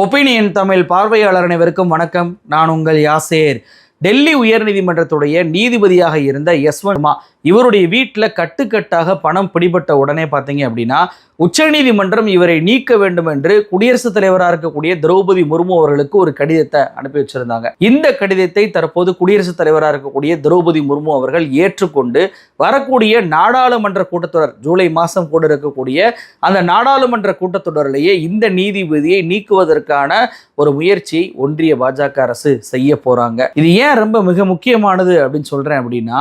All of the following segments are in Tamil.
ஒப்பீனியன் தமிழ் பார்வையாளர் அனைவருக்கும் வணக்கம். நான் உங்கள் யாசேர். டெல்லி உயர்நீதிமன்றத்துடைய நீதிபதியாக இருந்த யஸ்வந்த் இவருடைய வீட்டில் கட்டுக்கட்டாக பணம் பிடிபட்ட உடனே பார்த்தீங்க அப்படின்னா உச்சநீதிமன்றம் இவரை நீக்க வேண்டும் என்று குடியரசுத் தலைவராக இருக்கக்கூடிய திரௌபதி முர்மு அவர்களுக்கு ஒரு கடிதத்தை அனுப்பி வச்சிருந்தாங்க. இந்த கடிதத்தை தற்போது குடியரசுத் தலைவராக இருக்கக்கூடிய திரௌபதி முர்மு அவர்கள் ஏற்றுக்கொண்டு வரக்கூடிய நாடாளுமன்ற கூட்டத்தொடர் ஜூலை மாதம் கூட இருக்கக்கூடிய அந்த நாடாளுமன்ற கூட்டத்தொடரிலேயே இந்த நீதிபதியை நீக்குவதற்கான ஒரு முயற்சியை ஒன்றிய பாஜக அரசு செய்ய போறாங்க. இது ஏன் ரொம்ப மிக முக்கியமானது அப்படின்னு சொல்றேன் அப்படின்னா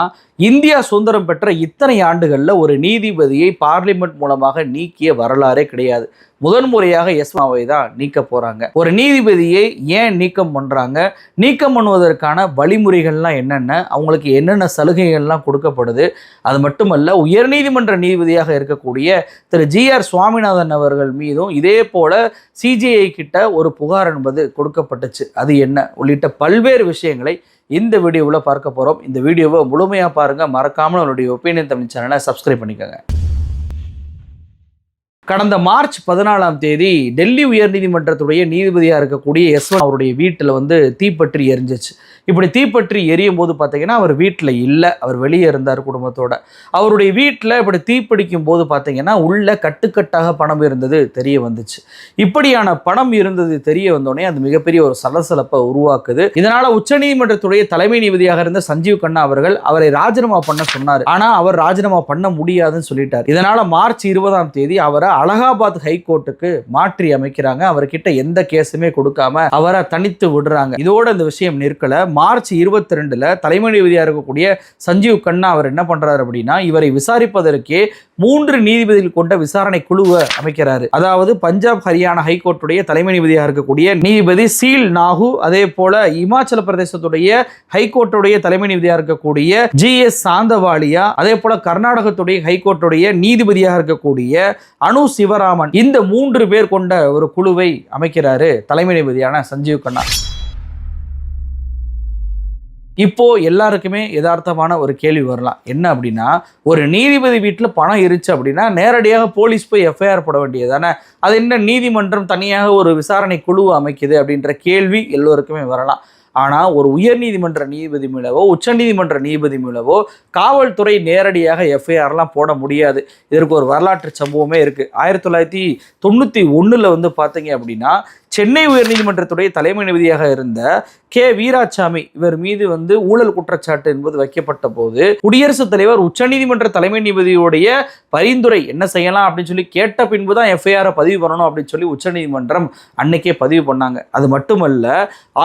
இந்தியா சுதந்திரம் பெற்ற இத்தனை ஆண்டுகளில் ஒரு நீதிபதியை பார்லிமெண்ட் மூலமாக நீக்கி நீக்கிய வரலாறே கிடையாது. முதன்முறையாக எஸ்மாவை தான் நீக்க போறாங்க. ஒரு நீதிபதியை ஏன் நீக்கம் பண்றாங்க? நீக்கம் பண்ணுவதற்கான வழிமுறைகள்லாம் என்னென்ன? அவங்களுக்கு என்னென்ன சலுகைகள்லாம் கொடுக்கப்படுது? அது மட்டுமல்ல உயர்நீதிமன்ற நீதிபதியாக இருக்கக்கூடிய திரு ஜி ஆர் சுவாமிநாதன் அவர்கள் மீதும் இதே போல சிஜிஐ கிட்ட ஒரு புகார் என்பது கொடுக்கப்பட்டுச்சு. அது என்ன? உள்ளிட்ட பல்வேறு விஷயங்களை இந்த வீடியோவில் பார்க்க போகிறோம் இந்த வீடியோவை முழுமையாக பாருங்கள் மறக்காமல் அவருடைய ஒப்பீனியன் தமிழ் சேனலை சப்ஸ்கிரைப் பண்ணிக்கோங்க. கடந்த மார்ச் பதினாலாம் தேதி டெல்லி உயர்நீதிமன்றத்துடைய நீதிபதியாக இருக்கக்கூடிய யஸ்வந்த் அவருடைய வீட்டில் வந்து தீப்பற்றி எரிஞ்சிச்சு. இப்படி தீப்பற்றி எரியும் போது பார்த்தீங்கன்னா அவர் வீட்டில் இல்லை அவர் வெளியே இருந்தார் குடும்பத்தோட. அவருடைய வீட்டில் இப்படி தீப்பிடிக்கும் போது பார்த்தீங்கன்னா உள்ள கட்டுக்கட்டாக பணம் இருந்தது தெரிய வந்துச்சு. இப்படியான பணம் இருந்தது தெரிய வந்தோடனே அது மிகப்பெரிய ஒரு சலசலப்பை உருவாக்குது. இதனால் உச்சநீதிமன்றத்துடைய தலைமை நீதிபதியாக இருந்த சஞ்சீவ் கண்ணா அவர்கள் அவரை ராஜினாமா பண்ண சொன்னார். ஆனால் அவர் ராஜினாமா பண்ண முடியாதுன்னு சொல்லிட்டார். இதனால் மார்ச் இருபதாம் தேதி அவரை அலகாபாத் ஹைகோர்ட்டுக்கு மாற்றி அமைக்கிறாங்க. அவர்கிட்ட எந்த கேஸுமே கொடுக்காம அவரை தனித்து விடுறாங்க. இதோட இந்த விஷயம் நிற்கல. மார்ச் இருபத்தி ரெண்டுல தலைமை நீதிபதியாக இருக்கக்கூடிய சஞ்சீவ் கண்ணா அவர் என்ன பண்றாரு அப்படின்னா இவரை விசாரிப்பதற்கே மூன்று நீதிபதிகள் கொண்ட விசாரணை குழுவை அமைக்கிறாரு. அதாவது பஞ்சாப் ஹரியானா ஹைகோர்ட்டுடைய தலைமை நீதிபதியாக இருக்கக்கூடிய நீதிபதி சீல் நாகு அதே போல இமாச்சல பிரதேசத்துடைய ஹைகோர்ட்டுடைய தலைமை நீதிபதியாக இருக்கக்கூடிய ஜி எஸ் சாந்தவாலியா அதே போல கர்நாடகத்துடைய ஹைகோர்ட்டுடைய நீதிபதியாக இருக்கக்கூடிய அனு சிவராமன் இந்த மூன்று பேர் கொண்ட ஒரு குழுவை அமைக்கிறாரு தலைமை நீதிபதியான சஞ்சீவ் கண்ணா. இப்போ எல்லாருக்குமே யதார்த்தமான ஒரு கேள்வி வரலாம். என்ன அப்படின்னா ஒரு நீதிபதி வீட்டில் பணம் இருச்சு அப்படின்னா நேரடியாக போலீஸ் போய் எஃப்ஐஆர் போட வேண்டியது தானே அது என்ன நீதிமன்றம் தனியாக ஒரு விசாரணை குழு அமைக்குது அப்படின்ற கேள்வி எல்லோருக்குமே வரலாம். ஆனால் ஒரு உயர்நீதிமன்ற நீதிபதி மேலவோ உச்சநீதிமன்ற நீதிபதி மேலவோ காவல்துறை நேரடியாக எஃப்ஐஆர்லாம் போட முடியாது. இதற்கு ஒரு வரலாற்று சம்பவமே இருக்குது ஆயிரத்தி தொள்ளாயிரத்தி தொண்ணூற்றி ஒன்றில் வந்து பார்த்தீங்க அப்படின்னா சென்னை உயர்நீதிமன்றத்துடைய தலைமை நீதியாக இருந்த கே. வீராசாமி இவர் மீது வந்து ஊழல் குற்றச்சாட்டு என்பது வைக்கப்பட்ட போது குடியரசுத் தலைவர் உச்சநீதிமன்ற தலைமை நீதிபதியுடைய பரிந்துரை என்ன செய்யலாம் அப்படின்னு சொல்லி கேட்ட பின்பு தான் எஃப்ஐஆரை பதிவு பண்ணணும் அப்படின்னு சொல்லி உச்சநீதிமன்றம் அன்னைக்கே பதிவு பண்ணாங்க. அது மட்டுமல்ல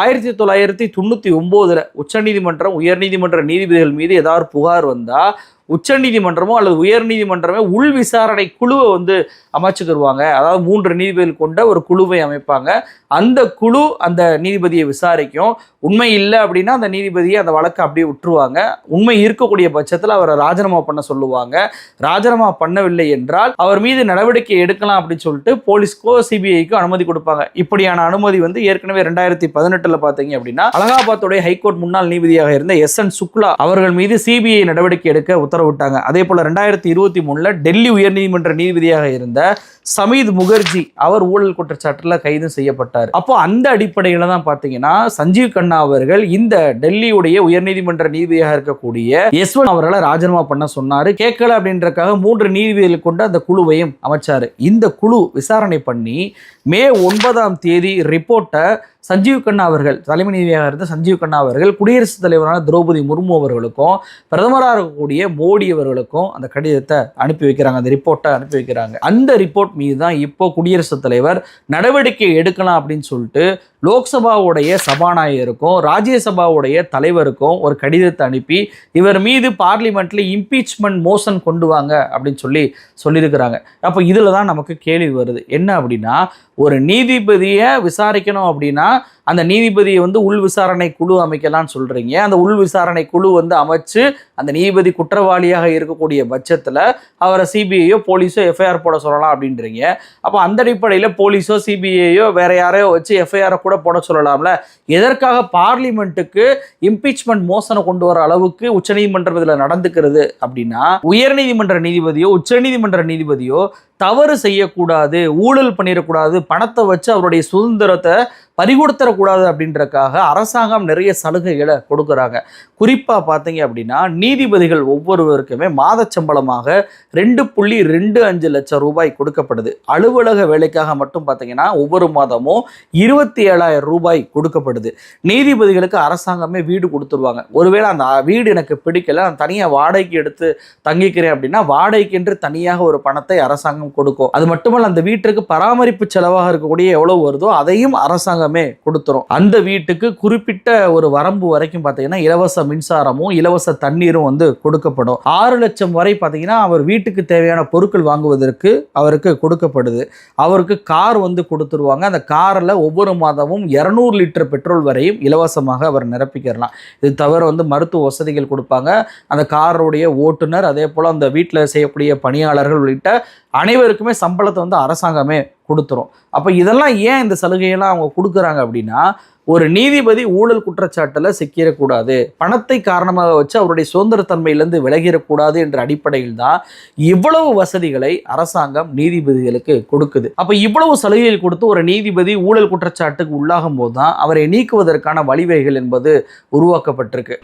ஆயிரத்தி தொள்ளாயிரத்தி தொண்ணூற்றி ஒம்போதில் உச்சநீதிமன்றம் உயர்நீதிமன்ற நீதிபதிகள் மீது ஏதாவது புகார் வந்தால் உச்சநீதிமன்றமோ அல்லது உயர்நீதிமன்றமே உள் விசாரணை குழுவை வந்து அமைச்சுக்கிடுவாங்க அதாவது மூன்று நீதிபதிகள் கொண்ட ஒரு குழுவை அமைப்பாங்க. அந்த குழு அந்த நீதிபதியை விசாரிக்கும். உண்மை இல்லை அப்படின்னா அந்த நீதிபதியை அந்த வழக்கை அப்படியே விட்டுருவாங்க. உண்மை இருக்கக்கூடிய பட்சத்தில் அவரை ராஜினாமா பண்ண சொல்லுவாங்க. ராஜினாமா பண்ணவில்லை என்றால் அவர் மீது நடவடிக்கை எடுக்கலாம் அப்படின்னு சொல்லிட்டு போலீஸ்க்கோ சிபிஐக்கோ அனுமதி கொடுப்பாங்க. இப்படியான அனுமதி வந்து ஏற்கனவே ரெண்டாயிரத்தி பதினெட்டில் பார்த்தீங்க அப்படின்னா அலகாபாத்துடைய ஹைகோர்ட் முன்னாள் நீதிபதியாக இருந்த எஸ் என் சுக்லா அவர்கள் மீது சிபிஐ நடவடிக்கை எடுக்க உத்தரவிட்டாங்க. அதே போல் ரெண்டாயிரத்தி இருபத்தி மூணில் டெல்லி உயர்நீதிமன்ற நீதிபதியாக இருந்த சமீத் முகர்ஜி அவர் ஊழல் குற்றச்சாட்டில் கைது செய்யப்பட்டார். அப்போ அந்த அடிப்படையில் தான் பார்த்தீங்கன்னா சஞ்சீவ் கண்ணா அவர்கள் இந்த டெல்லியுடைய உயர்நீதிமன்ற நீதிபதியாக இருக்கக்கூடிய யஸ்வந்த் அவர்களை ராஜினாமா பண்ண சொன்னார். கேட்கல அப்படின்றக்காக மூன்று நீதிபதிகள் கொண்ட அந்த குழுவையும் அமைச்சார். இந்த குழு விசாரணை பண்ணி மே ஒன்பதாம் தேதி ரிப்போர்ட்டை சஞ்சீவ் கண்ணா அவர்கள் தலைமை நீதியாக இருந்த சஞ்சீவ் கண்ணா அவர்கள் குடியரசுத் தலைவரான திரௌபதி முர்மு அவர்களுக்கும் பிரதமராக இருக்கக்கூடிய மோடி அவர்களுக்கும் அந்த கடிதத்தை அனுப்பி வைக்கிறாங்க அந்த ரிப்போர்ட்டை அனுப்பி வைக்கிறாங்க. அந்த ரிப்போர்ட் மீது தான் இப்போ குடியரசுத் தலைவர் நடவடிக்கை எடுக்கலாம் அப்படின்னு சொல்லிட்டு லோக்சபாவுடைய சபாநாயகருக்கும் ராஜ்யசபாவுடைய தலைவருக்கும் ஒரு கடிதத்தை அனுப்பி இவர் மீது பார்லிமெண்ட்ல இம்பீச்மெண்ட் மோஷன் கொண்டு வாங்க அப்படின்னு சொல்லி சொல்லியிருக்கிறாங்க. அப்போ இதில் தான் நமக்கு கேள்வி வருது. என்ன அப்படின்னா ஒரு நீதிபதியை விசாரிக்கணும் அப்படின்னா அந்த நீதிபதியை வந்து உள் விசாரணை குழு அமைக்கலாம்னு சொல்கிறீங்க அந்த உள் விசாரணை குழு வந்து அமைச்சு அந்த நீதிபதி குற்றவாளியாக இருக்கக்கூடிய பட்சத்தில் அவரை சிபிஐயோ போலீஸோ எஃப்ஐஆர் போட சொல்லலாம் அப்படின்றீங்க. அப்போ அந்த அடிப்படையில் போலீஸோ சிபிஐயோ வேற யாரையோ வச்சு எஃப்ஐஆரை கூட போட சொல்லலாம்ல. எதற்காக பார்லிமெண்ட்டுக்கு இம்பீச்மெண்ட் மோசனை கொண்டு வர அளவுக்கு உச்சநீதிமன்றம் இதில் நடந்துக்கிறது அப்படின்னா உயர்நீதிமன்ற நீதிபதியோ உச்சநீதிமன்ற நீதிபதியோ தவறு செய்யக்கூடாது ஊழல் பண்ணிடக்கூடாது பணத்தை வச்சு அவருடைய சுதந்திரத்தை பறிகொடுத்துடக்கூடாது அப்படின்றக்காக அரசாங்கம் நிறைய சலுகைகளை கொடுக்குறாங்க. குறிப்பாக பார்த்தீங்க அப்படின்னா நீதிபதிகள் ஒவ்வொருவருக்குமே மாத சம்பளமாக ரெண்டு புள்ளி ரெண்டு அஞ்சு லட்சம் ரூபாய் கொடுக்கப்படுது. அலுவலக வேலைக்காக மட்டும் பார்த்தீங்கன்னா ஒவ்வொரு மாதமும் இருபத்தி ஏழாயிரம் ரூபாய் கொடுக்கப்படுது. நீதிபதிகளுக்கு அரசாங்கமே வீடு கொடுத்துருவாங்க. ஒருவேளை அந்த வீடு எனக்கு பிடிக்கல நான் தனியாக வாடகைக்கு எடுத்து தங்கிக்கிறேன் அப்படின்னா வாடகைக்கென்று தனியாக ஒரு பணத்தை அரசாங்கம் கொடுக்கும். அது மட்டுமல்ல அந்த வீட்டிற்கு பராமரிப்பு செலவாக இருக்கக்கூடிய எவ்வளவு வருதோ அதையும் அரசாங்கமே கொடுத்துரும். அந்த வீட்டுக்கு குறிப்பிட்ட ஒரு வரம்பு வரைக்கும் பார்த்தீங்கன்னா இலவச மின்சாரமும் இலவச தண்ணீரும் வந்து கொடுக்கப்படும். ஆறு லட்சம் வரை பார்த்தீங்கன்னா அவர் வீட்டுக்கு தேவையான பொருட்கள் வாங்குவதற்கு அவருக்கு கொடுக்கப்படுது. அவருக்கு கார் வந்து கொடுத்துருவாங்க. அந்த காரில் ஒவ்வொரு மாதமும் இரநூறு லிட்டர் பெட்ரோல் வரையும் இலவசமாக அவர் நிரப்பிக்கிறலாம் இது தவிர வந்து மருத்துவ வசதிகள் கொடுப்பாங்க. அந்த காருடைய ஓட்டுநர் அதே போல் அந்த வீட்டில் செய்யக்கூடிய பணியாளர்கள் உள்ளிட்ட அனைவருக்குமே சம்பளத்தை வந்து அரசாங்கமே கொடுத்துரும். அப்போ இதெல்லாம் ஏன் இந்த சலுகையெல்லாம் அவங்க கொடுக்குறாங்க அப்படின்னா ஒரு நீதிபதி ஊழல் குற்றச்சாட்டில் சிக்கிடக்கூடாது பணத்தை காரணமாக வச்சு அவருடைய சுதந்திரத்தன்மையிலேருந்து விலகிடக்கூடாது என்ற அடிப்படையில் தான் இவ்வளவு வசதிகளை அரசாங்கம் நீதிபதிகளுக்கு கொடுக்குது. அப்போ இவ்வளவு சலுகைகள் கொடுத்து ஒரு நீதிபதி ஊழல் குற்றச்சாட்டுக்கு உள்ளாகும் போது தான் அவரை நீக்குவதற்கான வழிவகைகள் என்பது உருவாக்கப்பட்டிருக்கு.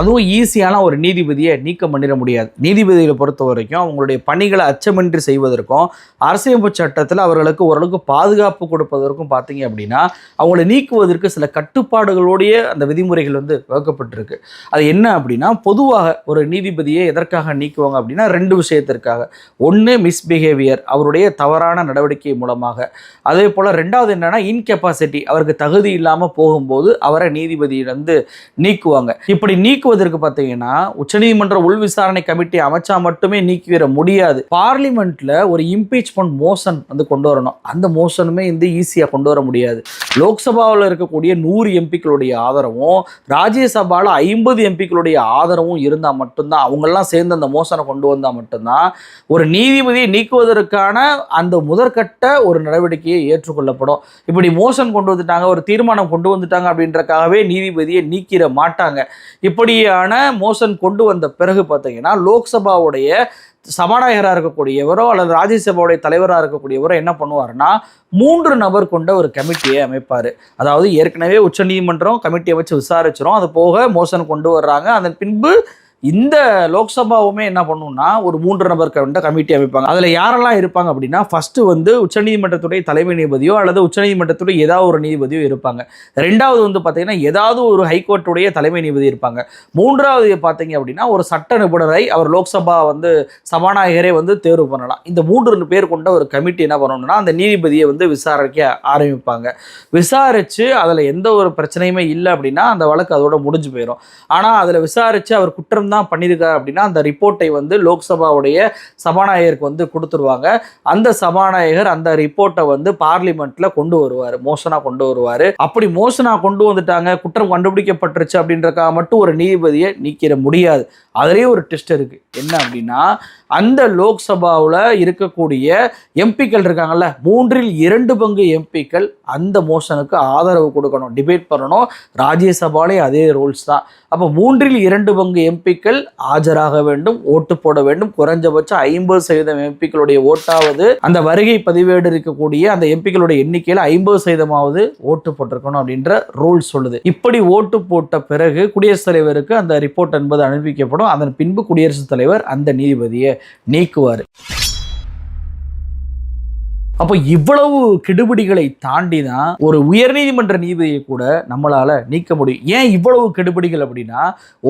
அதுவும் ஈஸியான ஒரு நீதிபதியை நீக்கம் பண்ணிட முடியாது. நீதிபதிகளை பொறுத்த வரைக்கும் அவங்களுடைய பணிகளை அச்சமின்றி செய்வதற்கும் அரசியலமைப்பு சட்டத்தில் அவர்களுக்கு ஓரளவுக்கு பாதுகாப்பு கொடுப்பதற்கும் பார்த்தீங்க அப்படின்னா அவங்களை நீக்குவதற்கு சில கட்டுப்பாடுகளோடைய அந்த விதிமுறைகள் வந்து வகுக்கப்பட்டிருக்கு. அது என்ன அப்படின்னா பொதுவாக ஒரு நீதிபதியை எதற்காக நீக்குவாங்க அப்படின்னா ரெண்டு விஷயத்திற்காக. ஒன்று மிஸ்பிஹேவியர் அவருடைய தவறான நடவடிக்கை மூலமாக. அதே போல் ரெண்டாவது என்னன்னா இன்கெப்பாசிட்டி அவருக்கு தகுதி இல்லாமல் போகும்போது அவரை நீதிபதியிலிருந்து நீக்குவாங்க. இப்படி நீக்குவதற்கு பார்த்தீங்கன்னா உச்சநீதிமன்ற உள் விசாரணை கமிட்டி அமைச்சா மட்டுமே நீக்கிவிட முடியாது. பார்லிமெண்ட்ல ஒரு இம்பீச்மெண்ட் மோஷன் வந்து கொண்டு வரணும். அந்த மோஷனுமே வந்து ஈஸியாக கொண்டு வர முடியாது. லோக்சபாவில் இருக்கக்கூடிய நூறு எம்பிக்களுடைய ஆதரவும் ராஜ்யசபாவில் ஐம்பது எம்பிக்களுடைய ஆதரவும் இருந்தால் மட்டும்தான் அவங்கெல்லாம் சேர்ந்து அந்த மோசனை கொண்டு வந்தால் மட்டும்தான் ஒரு நீதிபதியை நீக்குவதற்கான அந்த முதற்கட்ட ஒரு நடவடிக்கையை ஏற்றுக்கொள்ளப்படும். இப்படி மோசன் கொண்டு வந்துட்டாங்க ஒரு தீர்மானம் கொண்டு வந்துட்டாங்க அப்படின்றக்காகவே நீதிபதியை நீக்கிட மாட்டாங்க. இப்படி இப்படியான மோசன் கொண்டு வந்த பிறகு பார்த்தீங்கன்னா லோக்சபாவுடைய சபாநாயகராக இருக்கக்கூடியவரோ அல்லது ராஜ்யசபாவுடைய தலைவராக இருக்கக்கூடியவரோ என்ன பண்ணுவாருன்னா மூன்று நபர் கொண்ட ஒரு கமிட்டியை அமைப்பார். அதாவது ஏற்கனவே உச்சநீதிமன்றம் கமிட்டியை வச்சு விசாரிச்சிரும். அது போக மோசன் கொண்டு வர்றாங்க. அதன் பின்பு இந்த லோக்சபாவுமே என்ன பண்ணும்னா ஒரு மூன்று நபர் கொண்ட கமிட்டி அமைப்பாங்க. அதில் யாரெல்லாம் இருப்பாங்க அப்படின்னா ஃபர்ஸ்ட் வந்து உச்சநீதிமன்றத்துடைய தலைமை நீதிபதியோ அல்லது உச்சநீதிமன்றத்துடைய ஏதாவது ஒரு நீதிபதியோ இருப்பாங்க. ரெண்டாவது வந்து பார்த்தீங்கன்னா ஏதாவது ஒரு ஹைகோர்ட்டுடைய தலைமை நீதிபதி இருப்பாங்க. மூன்றாவது பார்த்தீங்க அப்படின்னா ஒரு சட்ட நிபுணரை அவர் லோக்சபா வந்து சபாநாயகரே வந்து தேர்வு பண்ணலாம். இந்த மூன்று பேர் கொண்ட ஒரு கமிட்டி என்ன பண்ணணும்னா அந்த நீதிபதியை வந்து விசாரிக்க ஆரம்பிப்பாங்க. விசாரித்து அதில் எந்த ஒரு பிரச்சனையுமே இல்லை அப்படின்னா அந்த வழக்கு அதோட முடிஞ்சு போயிடும் ஆனால் அதில் விசாரித்து அவர் குற்றம் தான் பண்ணியிருக்காரு அப்படின்னா அந்த ரிப்போர்ட்டை வந்து லோக்சபாவுடைய சபாநாயகருக்கு வந்து கொடுத்துருவாங்க. அந்த சபாநாயகர் அந்த ரிப்போர்ட்டை வந்து பார்லிமெண்ட்ல கொண்டு வருவார் மோசனா கொண்டு வருவார். அப்படி மோசனா கொண்டு வந்துட்டாங்க குற்றம் கண்டுபிடிக்கப்பட்டுருச்சு அப்படின்றக்காக மட்டும் ஒரு நீதிபதியை நீக்கிட முடியாது. அதுலேயே ஒரு டெஸ்ட் இருக்கு. என்ன அப்படின்னா அந்த லோக்சபாவில் இருக்கக்கூடிய எம்பிக்கள் இருக்காங்கல்ல மூன்றில் இரண்டு பங்கு எம்பிக்கள் அந்த மோஷனுக்கு ஆதரவு கொடுக்கணும் டிபேட் பண்ணணும். ராஜ்யசபாலே அதே ரூல்ஸ் தான். அப்போ மூன்றில் இரண்டு பங்கு எம்பிக்கள் ஆஜராக வேண்டும் ஓட்டு போட வேண்டும். குறைஞ்சபட்சம் ஐம்பது சதவீதம் எம்பிக்களுடைய ஓட்டாவது அந்த வருகை பதிவேடு இருக்கக்கூடிய அந்த எம்பிக்களுடைய எண்ணிக்கையில் ஐம்பது சதவீதமாவது ஓட்டு போட்டிருக்கணும் அப்படின்ற ரூல் சொல்லுது. இப்படி ஓட்டு போட்ட பிறகு குடியரசுத் தலைவருக்கு அந்த ரிப்போர்ட் என்பது அனுப்பிக்கப்படும். அதன் பின்பு குடியரசுத் தலைவர் அந்த நீதிபதியை நீக்குவார். அப்போ இவ்வளவு கெடுபிடிகளை தாண்டி தான் ஒரு உயர்நீதிமன்ற நீதிபதியை கூட நம்மளால நீக்க முடியும். ஏன் இவ்வளவு கெடுபிடிகள் அப்படின்னா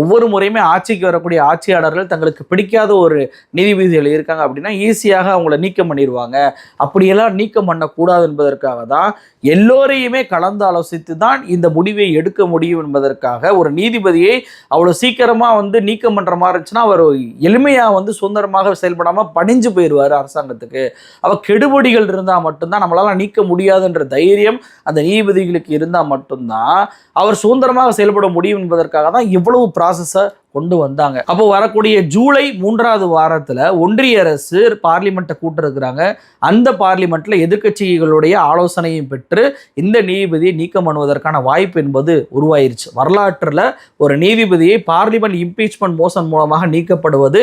ஒவ்வொரு முறையுமே ஆட்சிக்கு வரக்கூடிய ஆட்சியாளர்கள் தங்களுக்கு பிடிக்காத ஒரு நீதிபதிகள் இருக்காங்க அப்படின்னா ஈஸியாக அவங்கள நீக்கம் பண்ணிடுவாங்க அப்படியெல்லாம் நீக்கம் பண்ணக்கூடாது என்பதற்காக தான் எல்லோரையுமே கலந்து ஆலோசித்து தான் இந்த முடிவை எடுக்க முடியும் என்பதற்காக ஒரு நீதிபதியை அவ்வளோ சீக்கிரமாக வந்து நீக்கம் பண்ணுற மாதிரி இருந்துச்சுன்னா அவர் எளிமையாக வந்து சுதந்திரமாக செயல்படாமல் பணிஞ்சு போயிடுவார் அரசாங்கத்துக்கு. அவள் கெடுபடிகள் இருந்தால் மட்டும்தான் நம்மளால நீக்க முடியாதுன்ற தைரியம் அந்த நீதிபதிகளுக்கு இருந்தால் மட்டும்தான். அவர் சுதந்திரமாக செயல்பட முடியும் என்பதற்காக தான் இவ்வளவு ப்ராசஸை கொண்டு வந்தாங்க. அப்போ வரக்கூடிய ஜூலை மூன்றாவது வாரத்துல ஒன்றிய அரசு பார்லிமெண்ட்டை கூட்டிருக்கிறாங்க. அந்த பார்லிமெண்ட்ல எதிர்க்கட்சிகளுடைய ஆலோசனையும் பெற்று இந்த நீதிபதியை நீக்கம் பண்ணுவதற்கான வாய்ப்பு என்பது உருவாயிருச்சு. வரலாற்றுல ஒரு நீதிபதியை பார்லிமெண்ட் இம்பீச்மெண்ட் மோசன் மூலமாக நீக்கப்படுவது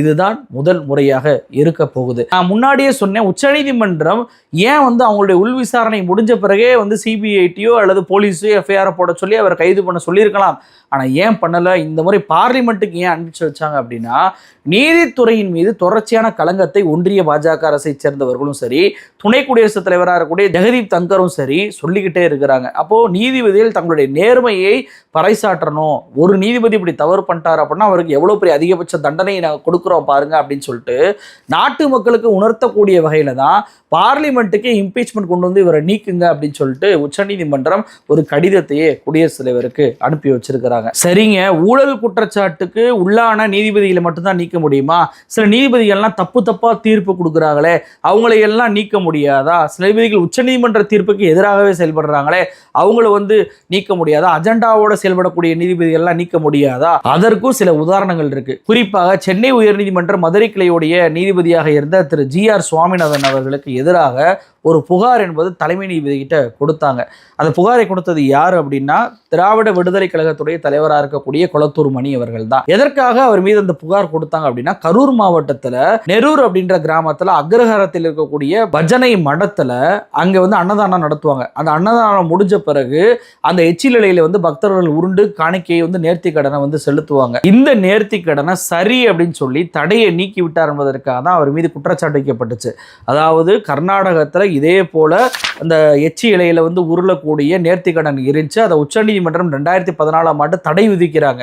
இதுதான் முதல் முறையாக இருக்க போகுது. நான் முன்னாடியே சொன்னேன் உச்சநீதிமன்றம் ஏன் வந்து அவங்களுடைய உள் விசாரணை முடிஞ்ச பிறகே வந்து சிபிஐடியோ அல்லது போலீஸோ எஃப்ஐஆர் போட சொல்லி அவர் கைது பண்ண சொல்லியிருக்கலாம். ஆனால் ஏன் பண்ணலை? இந்த முறை பார்லிமெண்ட்டுக்கு ஏன் அனுப்பிச்சு வச்சாங்க அப்படின்னா நீதித்துறையின் மீது தொடர்ச்சியான களங்கத்தை ஒன்றிய பாஜக அரசை சேர்ந்தவர்களும் சரி துணை குடியரசுத் தலைவராக இருக்கக்கூடிய ஜெகதீப் தங்கரும் சரி சொல்லிக்கிட்டே இருக்கிறாங்க. அப்போ நீதிபதிகள் தங்களுடைய நேர்மையை பறைசாற்றணும். ஒரு நீதிபதி இப்படி தவறு பண்ணிட்டார் அப்படின்னா அவருக்கு எவ்வளோ பெரிய அதிகபட்ச தண்டனை நாங்கள் கொடுக்குறோம் பாருங்க அப்படின்னு சொல்லிட்டு நாட்டு மக்களுக்கு உணர்த்தக்கூடிய வகையில தான் பார்லிமெண்ட்டுக்கு இம்பீச்மெண்ட் கொண்டு வந்து இவரை நீக்குங்க அப்படின்னு சொல்லிட்டு உச்சநீதிமன்றம் ஒரு கடிதத்தையே குடியரசுத் தலைவருக்கு அனுப்பி வச்சிருக்கிறாங்க. சரிங்க ஊழல் குற்ற குற்றச்சாட்டுக்கு உள்ளான நீதிபதிகளை மட்டும்தான் நீக்க முடியுமா? சில நீதிபதிகள்லாம் தப்பு தப்பாக தீர்ப்பு கொடுக்குறாங்களே அவங்களையெல்லாம் நீக்க முடியாதா? சில நீதிபதிகள் உச்சநீதிமன்ற தீர்ப்புக்கு எதிராகவே செயல்படுறாங்களே அவங்கள வந்து நீக்க முடியாதா? அஜெண்டாவோட செயல்படக்கூடிய நீதிபதிகள்லாம் நீக்க முடியாதா? அதற்கும் சில உதாரணங்கள் இருக்கு. குறிப்பாக சென்னை உயர்நீதிமன்ற மதுரை கிளையுடைய நீதிபதியாக இருந்த திரு ஜி ஆர் சுவாமிநாதன் அவர்களுக்கு எதிராக ஒரு புகார் என்பது தலைமை நீதிபதிகிட்ட கொடுத்தாங்க. அந்த புகாரை கொடுத்தது யார் அப்படின்னா திராவிட விடுதலை கழகத்துடைய தலைவராக இருக்கக்கூடிய குளத்தூர் மணி அவர்கள் தான். எதற்காக அவர் மீது அந்த புகார் கொடுத்தாங்க அப்படின்னா கரூர் மாவட்டத்தில் நெரூர் அப்படின்ற கிராமத்தில் அக்ரஹாரத்தில் இருக்கக்கூடிய பஜனை மடத்தில் அங்கே வந்து அன்னதானம் நடத்துவாங்க. அந்த அன்னதானம் முடிஞ்ச பிறகு அந்த எச்சில் வந்து பக்தர்கள் உருண்டு காணிக்கையை வந்து நேர்த்தி கடனை வந்து செலுத்துவாங்க. இந்த நேர்த்தி கடனை சரி அப்படின்னு சொல்லி தடையை நீக்கி விட்டார் என்பதற்காக தான் அவர் மீது குற்றச்சாட்டு வைக்கப்பட்டுச்சு. அதாவது கர்நாடகத்தில் இதே போல அந்த எச்சி இலையில வந்து உருளக்கூடிய நேர்த்திக்கடன் இருந்துச்சு. அதை உச்சநீதிமன்றம் ரெண்டாயிரத்தி பதினாலாம் ஆண்டு தடை விதிக்கிறாங்க.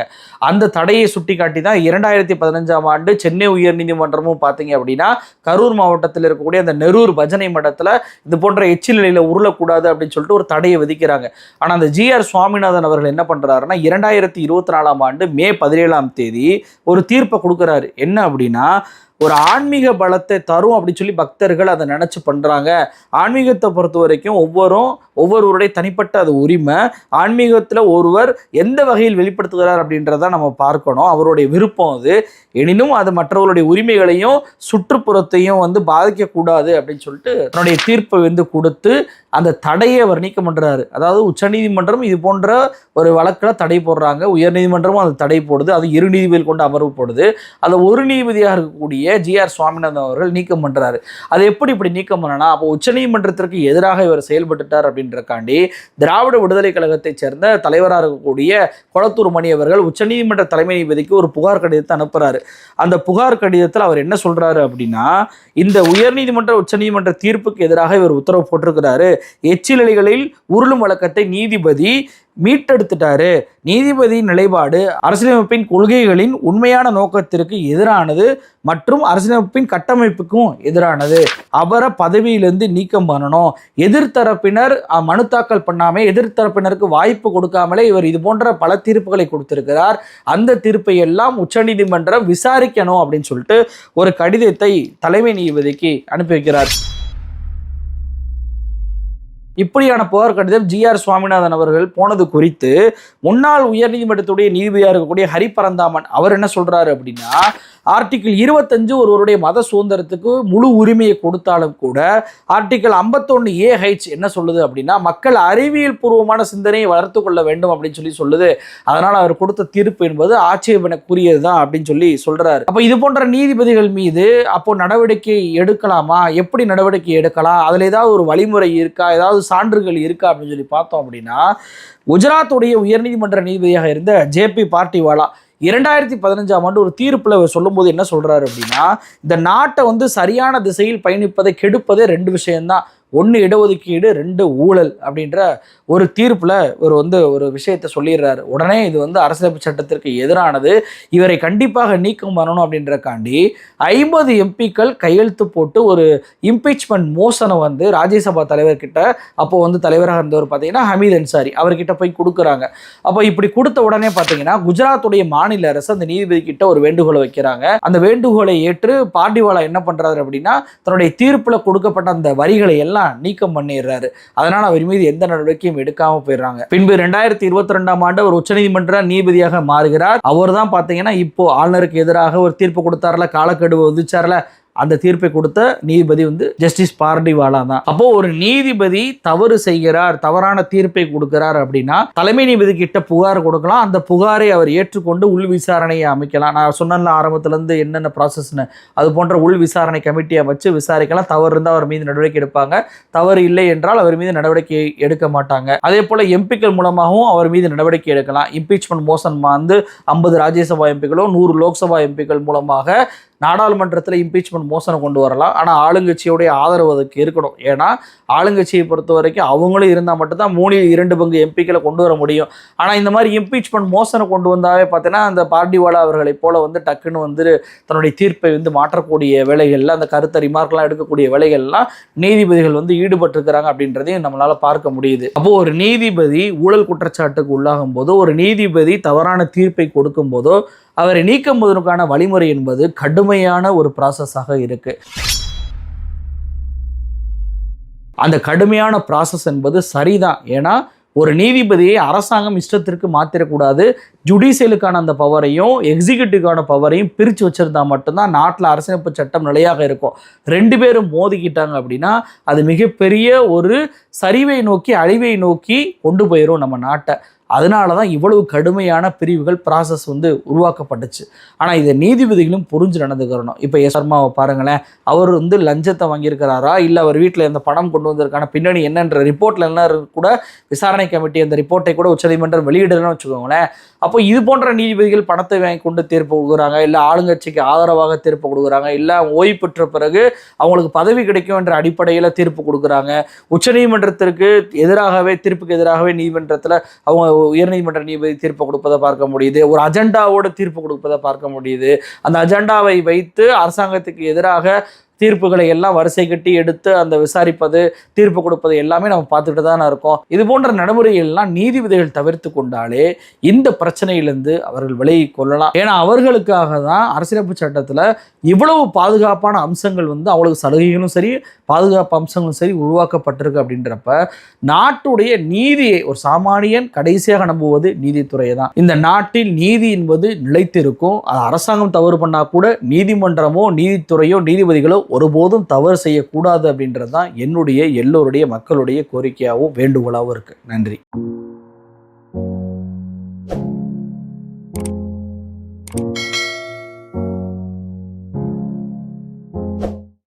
அந்த தடையை சுட்டி காட்டி தான் இரண்டாயிரத்தி பதினஞ்சாம் ஆண்டு சென்னை உயர்நீதிமன்றமும் பார்த்தீங்க அப்படின்னா கரூர் மாவட்டத்தில் இருக்கக்கூடிய அந்த நெரூர் பஜனை மடத்தில் இது போன்ற எச்சில் நிலையில உருளக்கூடாது அப்படின்னு சொல்லிட்டு ஒரு தடையை விதிக்கிறாங்க. ஆனால் அந்த ஜிஆர் சுவாமிநாதன் அவர்கள் என்ன பண்ணுறாருன்னா இரண்டாயிரத்தி இருபத்தி நாலாம் ஆண்டு மே பதினேழாம் தேதி ஒரு தீர்ப்பை கொடுக்குறாரு. என்ன அப்படின்னா ஒரு ஆன்மீக பலத்தை தரும் அப்படின்னு சொல்லி பக்தர்கள் அதை நினச்சி பண்ணுறாங்க ஆன்மீகத்தை பொறுத்த வரைக்கும் ஒவ்வொரும் ஒவ்வொருவருடைய தனிப்பட்ட அது உரிமை. ஆன்மீகத்தில் ஒருவர் எந்த வகையில் வெளிப்படுத்துகிறார் அப்படின்றத நம்ம பார்க்கணும். அவருடைய விருப்பம் அது. எனினும் அது மற்றவர்களுடைய உரிமைகளையும் சுற்றுப்புறத்தையும் வந்து பாதிக்கக்கூடாது அப்படின்னு சொல்லிட்டு தன்னுடைய தீர்ப்பை வந்து கொடுத்து அந்த தடையை அவர் நீக்கம் பண்ணுறாரு அதாவது உச்சநீதிமன்றம் இது போன்ற ஒரு வழக்கில் தடை போடுறாங்க. உயர்நீதிமன்றமும் அது தடை போடுது. அது இரு நீதிபதிகள் கொண்டு அமர்வு போடுது. அதை ஒரு நீதிபதியாக இருக்கக்கூடிய ஜிஆர் சுவாமிநாதன் அவர்கள் நீக்கம் பண்ணுறாரு அது எப்படி இப்படி நீக்கம் பண்ணனா அப்போ உச்சநீதிமன்றத்திற்கு எதிராக இவர் செயல்பட்டுட்டார் அப்படின்றக்காண்டி திராவிட விடுதலை கழகத்தைச் சேர்ந்த தலைவராக இருக்கக்கூடிய கொளத்தூர் மணி அவர்கள் உச்சநீதிமன்ற தலைமை நீதிபதிக்கு ஒரு புகார் கடிதத்தை அனுப்புகிறாரு அந்த புகார் கடிதத்தில் அவர் என்ன சொல்கிறாரு அப்படின்னா இந்த உயர்நீதிமன்ற உச்சநீதிமன்ற தீர்ப்புக்கு எதிராக இவர் உத்தரவு போட்டிருக்கிறாரு. எச்சிலலைகளில் உருளும் வழக்கத்தை நீதிபதி மீட்டெடுத்துட்டாரு. நீதிபதியின் நிலைப்பாடு அரசியலமைப்பின் கொள்கைகளின் உண்மையான நோக்கத்திற்கு எதிரானது மற்றும் அரசியலமைப்பின் கட்டமைப்புக்கும் எதிரானது. அவரை பதவியிலிருந்து நீக்கம் பண்ணணும். எதிர்த்தரப்பினர் அஹ், மனு தாக்கல் பண்ணாம எதிர்த்தரப்பினருக்கு வாய்ப்பு கொடுக்காமலே இவர் இது போன்ற பல தீர்ப்புகளை கொடுத்திருக்கிறார். அந்த தீர்ப்பை எல்லாம் உச்சநீதிமன்றம் விசாரிக்கணும் அப்படின்னு சொல்லிட்டு ஒரு கடிதத்தை தலைமை நீதிபதிக்கு அனுப்பி வைக்கிறார். இப்படியான புகார் கடிதம் ஜி ஆர் சுவாமிநாதன் அவர்கள் போனது குறித்து முன்னாள் உயர்நீதிமன்றத்துடைய நீதிபதியாக இருக்கக்கூடிய ஹரிபரந்தாமன் அவர் என்ன சொல்றாரு அப்படின்னா ஆர்டிக்கிள் இருபத்தஞ்சு ஒருவருடைய மத சுதந்திரத்துக்கு முழு உரிமையை கொடுத்தாலும் கூட ஆர்டிக்கிள் ஐம்பத்தொன்னு ஏ ஹெச் என்ன சொல்லுது அப்படின்னா மக்கள் அறிவியல் பூர்வமான சிந்தனையை வளர்த்து கொள்ள வேண்டும் அப்படின்னு சொல்லி சொல்லுது. அதனால் அவர் கொடுத்த தீர்ப்பு என்பது ஆட்சேபனைக்குரியது தான் அப்படின்னு சொல்லி சொல்கிறார் அப்போ இது போன்ற நீதிபதிகள் மீது அப்போ நடவடிக்கை எடுக்கலாமா? எப்படி நடவடிக்கை எடுக்கலாம்? அதில் ஏதாவது ஒரு வழிமுறை இருக்கா? ஏதாவது சான்றுகள் இருக்கா அப்படின்னு சொல்லி பார்த்தோம் அப்படின்னா குஜராத்துடைய உயர்நீதிமன்ற நீதிபதியாக இருந்த ஜேபி பார்ட்டிவாலா இரண்டாயிரத்தி பதினஞ்சாம் ஆண்டு ஒரு தீர்ப்பில் அவர் சொல்லும்போது என்ன சொல்றாரு அப்படின்னா இந்த நாட்டை வந்து சரியான திசையில் பயணிப்பதை கெடுப்பதே ரெண்டு விஷயம்தான். ஒன்று இடஒதுக்கீடு ரெண்டு ஊழல் அப்படின்ற ஒரு தீர்ப்பில் இவர் வந்து ஒரு விஷயத்தை சொல்லிடுறாரு. உடனே இது வந்து அரசியலமைப்பு சட்டத்திற்கு எதிரானது. இவரை கண்டிப்பாக நீக்கம் பண்ணணும் அப்படின்றக்காண்டி ஐம்பது எம்பிக்கள் கையெழுத்து போட்டு ஒரு இம்பீச்மெண்ட் மோசனை வந்து ராஜ்யசபா தலைவர்கிட்ட அப்போ வந்து தலைவராக இருந்தவர் பார்த்தீங்கன்னா ஹமீத் அன்சாரி அவர்கிட்ட போய் கொடுக்குறாங்க. அப்போ இப்படி கொடுத்த உடனே பார்த்தீங்கன்னா குஜராத்துடைய மாநில அரசு அந்த நீதிபதி கிட்ட ஒரு வேண்டுகோளை வைக்கிறாங்க. அந்த வேண்டுகோளை ஏற்று பாண்டிவாலா என்ன பண்ணுறாரு அப்படின்னா தன்னுடைய தீர்ப்பில் கொடுக்கப்பட்ட அந்த வரிகளை எல்லாம் எல்லாம் நீக்கம் பண்ணிடுறாரு. அதனால் அவர் மீது எந்த நடவடிக்கையும் எடுக்காம போயிடுறாங்க. பின்பு ரெண்டாயிரத்தி இருபத்தி ரெண்டாம் ஆண்டு ஒரு உச்சநீதிமன்ற நீதிபதியாக மாறுகிறார். அவர் தான் பார்த்தீங்கன்னா இப்போ ஆளுநருக்கு எதிராக ஒரு தீர்ப்பு கொடுத்தார்ல காலக்கெடு விதிச்சார்ல அந்த தீர்ப்பை கொடுத்த நீதிபதி வந்து ஜஸ்டிஸ் பார்டிவாலா தான். அப்போ ஒரு நீதிபதி தவறு செய்கிறார் தவறான தீர்ப்பை கொடுக்கிறார் அப்படின்னா தலைமை நீதிபதி கிட்ட புகார் கொடுக்கலாம். அந்த புகாரை அவர் ஏற்றுக்கொண்டு உள் விசாரணையை அமைக்கலாம். நான் சொன்னல ஆரம்பத்துல இருந்து என்னென்ன ப்ராசஸ்னு அது போன்ற உள் விசாரணை கமிட்டியை வச்சு விசாரிக்கலாம். தவறு இருந்தால் அவர் மீது நடவடிக்கை எடுப்பாங்க. தவறு இல்லை என்றால் அவர் மீது நடவடிக்கை எடுக்க மாட்டாங்க. அதே போல எம்பிக்கள் மூலமாகவும் அவர் மீது நடவடிக்கை எடுக்கலாம். இம்பீச்மெண்ட் மோசன் வந்து ஐம்பது ராஜ்யசபா எம்பிக்களோ நூறு லோக்சபா எம்பிக்கள் மூலமாக நாடாளுமன்றத்தில் இம்பீச்மெண்ட் மோசனை கொண்டு வரலாம். ஆனால் ஆளுங்கட்சியோடைய ஆதரவு அதுக்கு இருக்கணும். ஏன்னா ஆளுங்கட்சியை பொறுத்த வரைக்கும் அவங்களும் இருந்தால் மட்டும்தான் மூணில் இரண்டு பங்கு எம்பிக்களை கொண்டு வர முடியும். ஆனால் இந்த மாதிரி இம்பீச்மெண்ட் மோசனை கொண்டு வந்தாவே பார்த்தீங்கன்னா அந்த பார்டிவாலா அவர்களை போல வந்து டக்குன்னு வந்து தன்னுடைய தீர்ப்பை வந்து மாற்றக்கூடிய வேலைகளில் அந்த கருத்தை ரிமார்க்லாம் எடுக்கக்கூடிய வேலைகள்லாம் நீதிபதிகள் வந்து ஈடுபட்டிருக்கிறாங்க அப்படின்றதையும் நம்மளால் பார்க்க முடியுது. அப்போ ஒரு நீதிபதி ஊழல் குற்றச்சாட்டுக்கு உள்ளாகும் போதோ ஒரு நீதிபதி தவறான தீர்ப்பை கொடுக்கும் போதோ அவரை நீக்குவதற்கான வழிமுறை என்பது கடுமையான ஒரு ப்ராசஸாக இருக்கு. அந்த கடுமையான ப்ராசஸ் என்பது சரிதான். ஏன்னா ஒரு நீதிபதியை அரசாங்கம் இஷ்டத்திற்கு மாத்திரக்கூடாது. ஜுடிஷியலுக்கான அந்த பவரையும் எக்ஸிக்யூட்டிவ்க்கான பவரையும் பிரித்து வச்சிருந்தா மட்டும்தான் நாட்டில் அரசியலமைப்பு சட்டம் நிலையாக இருக்கும். ரெண்டு பேரும் மோதிக்கிட்டாங்க அப்படின்னா அது மிகப்பெரிய ஒரு சரிவை நோக்கி அழிவை நோக்கி கொண்டு போயிடும் நம்ம நாட்டை. அதனால தான் இவ்வளவு கடுமையான பிரிவுகள் ப்ராசஸ் வந்து உருவாக்கப்பட்டுச்சு. ஆனால் இதை நீதிபதிகளும் புரிஞ்சு நடந்துக்கிறணும். இப்போ எஸ் சர்மாவை பாருங்களேன் அவர் வந்து லஞ்சத்தை வாங்கியிருக்கிறாரா? இல்லை அவர் வீட்டில் இந்த பணம் கொண்டு வந்ததற்கான பின்னணி என்னன்ற ரிப்போர்ட்டில் என்ன கூட விசாரணை கமிட்டி அந்த ரிப்போர்ட்டை கூட உச்சநீதிமன்றம் வெளியிடலன்னு வச்சுக்கோங்களேன். அப்போ இது போன்ற நீதிபதிகள் பணத்தை வாங்கி கொண்டு தீர்ப்பு கொடுக்குறாங்க இல்லை ஆளுங்கட்சிக்கு ஆதரவாக தீர்ப்பு கொடுக்குறாங்க இல்லை ஓய்வு பெற்ற பிறகு அவங்களுக்கு பதவி கிடைக்கும் என்ற அடிப்படையில் தீர்ப்பு கொடுக்குறாங்க. உச்சநீதிமன்றத்திற்கு எதிராகவே தீர்ப்புக்கு எதிராகவே நீதிமன்றத்தில் அவங்க உயர்நீதிமன்ற நீதிபதி தீர்ப்பு கொடுப்பதை பார்க்க முடியுது. ஒரு அஜெண்டாவோட தீர்ப்பு கொடுப்பதை பார்க்க முடியுது. அந்த அஜெண்டாவை வைத்து அரசாங்கத்துக்கு எதிராக தீர்ப்புகளை எல்லாம் வரிசை கட்டி எடுத்து அந்த விசாரிப்பது தீர்ப்பு கொடுப்பது எல்லாமே நம்ம பார்த்துக்கிட்டு தான் இருக்கோம். இது போன்ற நடைமுறைகள்லாம் நீதிபதிகள் தவிர்த்து கொண்டாலே இந்த பிரச்சனையிலிருந்து அவர்கள் விலகி கொள்ளலாம். ஏன்னா அவர்களுக்காக தான் அரசியலமைப்பு சட்டத்தில் இவ்வளவு பாதுகாப்பான அம்சங்கள் வந்து அவங்களுக்கு சலுகைகளும் சரி பாதுகாப்பு அம்சங்களும் சரி உருவாக்கப்பட்டிருக்கு அப்படின்றப்ப நாட்டுடைய நீதியை ஒரு சாமானியன் கடைசியாக நம்புவது நீதித்துறையை தான். இந்த நாட்டில் நீதி என்பது நிலைத்திருக்கும். அது அரசாங்கம் தவறு பண்ணால் கூட நீதிமன்றமோ நீதித்துறையோ நீதிபதிகளோ ஒருபோதும் தவறு செய்யக்கூடாது அப்படின்றது தான் என்னுடைய எல்லோருடைய மக்களுடைய கோரிக்கையாகவும் வேண்டுகோளாகவும் இருக்கு. நன்றி.